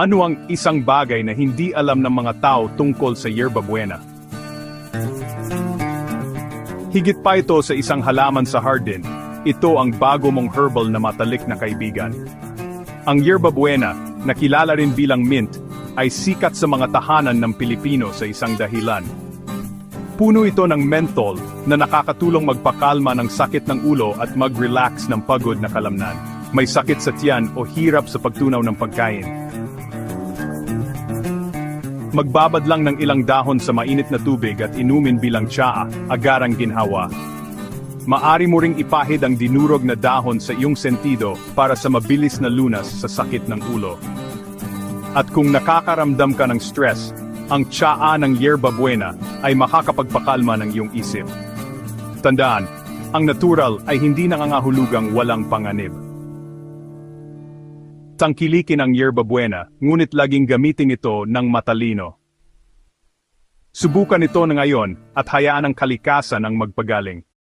Ano ang isang bagay na hindi alam ng mga tao tungkol sa yerba buena? Higit pa ito sa isang halaman sa hardin, ito ang bago mong herbal na matalik na kaibigan. Ang yerba buena, na kilala rin bilang mint, ay sikat sa mga tahanan ng Pilipino sa isang dahilan. Puno ito ng menthol na nakakatulong magpakalma ng sakit ng ulo at mag-relax ng pagod na kalamnan. May sakit sa tiyan o hirap sa pagtunaw ng pagkain. Magbabad lang ng ilang dahon sa mainit na tubig at inumin bilang tsaa, agarang ginhawa. Maari mo ring ipahid ang dinurog na dahon sa iyong sentido para sa mabilis na lunas sa sakit ng ulo. At kung nakakaramdam ka ng stress, ang tsaa ng yerba buena ay makakapagpakalma ng iyong isip. Tandaan, ang natural ay hindi nangangahulugang walang panganib. Tangkilikin ang yerba buena, ngunit laging gamitin ito ng matalino. Subukan ito na ngayon at hayaan ang kalikasan ang magpagaling.